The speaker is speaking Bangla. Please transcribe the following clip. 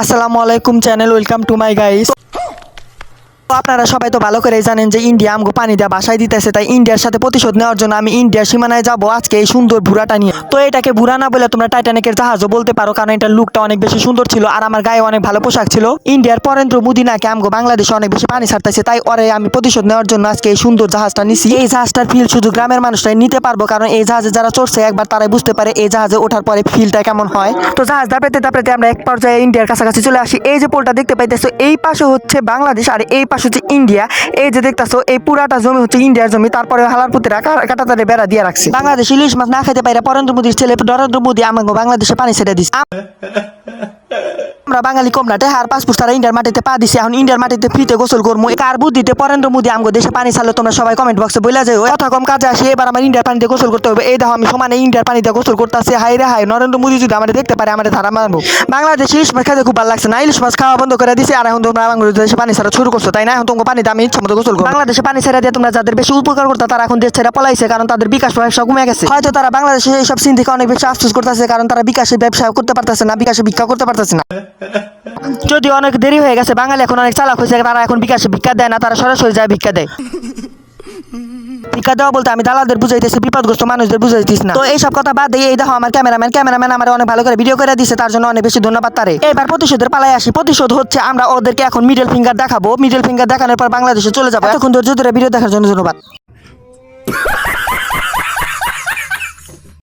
আসসালামু আলাইকুম channel welcome to my guys. আপনারা সবাই তো ভালো করেই জানেন যে ইন্ডিয়া আমগো পানি দেওয়া বাসায় দিতেছে, তাই ইন্ডিয়ার সাথে প্রতিশোধ নেওয়ার জন্য আমি ইন্ডিয়ার সীমানায় যাব আজকে এই সুন্দর ভুরাটা নিয়ে। তো এটাকে ভুরা না বলে তোমরা টাইটানিকের জাহাজও বলতে পারো, কারণ এটার লুকটা অনেক বেশি সুন্দর ছিল আর আমার গায়ে অনেক ভালো পোশাক ছিল। ইন্ডিয়ার পরেন্দ্র মোদী নাকি আমগো বাংলাদেশে অনেক বেশি পানি ছাড়তেছে, তাই ওরে আমি প্রতিশোধ নেওয়ার জন্য আজকে এই সুন্দর জাহাজটা নিছি। এই জাহাজটার ফিল শুধু গ্রামের মানুষটাই নিতে পারব, কারণ এই জাহাজে যারা চড়ছে একবার তারাই বুঝতে পারে এই জাহাজে ওঠার পরে ফিলটা কেমন হয়। তো জাহাজ দাপড়াতে দাপড়াতে আমরা এক পর্যায়ে ইন্ডিয়ার কাছাকাছি চলে আসি। এই যে পোলটা দেখতে পাইতেছো, এই পাশে হচ্ছে বাংলাদেশ আর এই পাশে হচ্ছে ইন্ডিয়া। এই যে দেখতেছো, এই পুরাটা জমি হচ্ছে ইন্ডিয়ার জমি। তারপরে হালারপুতিরা কাটাতারে বেড়া দিয়ে রাখছে। বাংলাদেশ ইলিশ মাছ না খেতে পারে নরেন্দ্র মোদীর ছেলে নরেন্দ্র মোদী আমাকে বাংলাদেশে পানি ছেড়ে দিচ্ছে আমরা বাঙালি কমলাটে হার পাসপোর্ট তারা ইন্ডিয়ার মাটিতে পা দিছি। এখন ইন্ডিয়ার মাটিতে ফ্রিতে গোসল করব কার বুদ্ধিতে নরেন্দ্র মোদী আমগো দেশে পানি ছাড়লে তোমরা সবাই কমেন্ট বক্সে বলে যাও কথা কম কাজে আসি, এবার আমার ইন্ডিয়ার পানিতে গোসল করতে হবে। এই দেখো আমি সমানে ইন্ডিয়ার পানিতে গোসল করতেছি। হাই রে হাই নরেন্দ্র মোদী যদি আমাদের দেখতে পারে আমাদের ধারা মারবো বাংলাদেশ ইলিশ মাছ খেতে খুব ভালো লাগছে না। ইলিশ মাছ খাওয়া বন্ধ করে দিছে, আর এখন তোমরা বাংলাদেশে পানি ছাড়া শুরু করছ, তাই না? এখন তোমার পানিতে আমি ইচ্ছা মতো গোসল করব। বাংলাদেশে পানি ছেড়ে দিয়ে তোমরা যাদের বেশি উপকার করতে, তারা এখন দেশ ছেড়ে পলাইছে, কারণ তাদের বিকাশ ব্যবসা কমে গেছে। হয়তো তারা বাংলাদেশে এইসব সিন থেকে অনেক বেশি আফসোস করতেছে, কারণ তারা বিকাশে ব্যবসা করতে পারতেছে না, বিকাশে ভিক্ষা করতে পারতেছে না। যদি অনেক দেরি হয়ে গেছে, বাঙালি এখন অনেক চালাক হয়েছে, তারা এখন বিকাশে ভিক্ষা দেয় না, তারা সরাসরি যায় ভিক্ষা দেয়। ভিক্ষা দেওয়া বলতে আমি দালালদের বুঝাইতেছি, বিপদগ্রস্ত মানুষদের বুঝাইতেছি না। তো এইসব কথা বাদ দিয়ে এই দেখো আমার ক্যামেরাম্যান ক্যামেরাম্যান আমার অনেক ভালো করে ভিডিও করে দিছে, তার জন্য অনেক বেশি ধন্যবাদ তারে। এবার প্রতিশোধের পালায় আসি। প্রতিশোধ হচ্ছে আমরা ওদেরকে এখন মিডল ফিঙ্গার দেখাবো। মিডল ফিঙ্গার দেখানোর পর বাংলাদেশে চলে যাব। এতক্ষণ ধৈর্য ধরে ভিডিও দেখার জন্য ধন্যবাদ।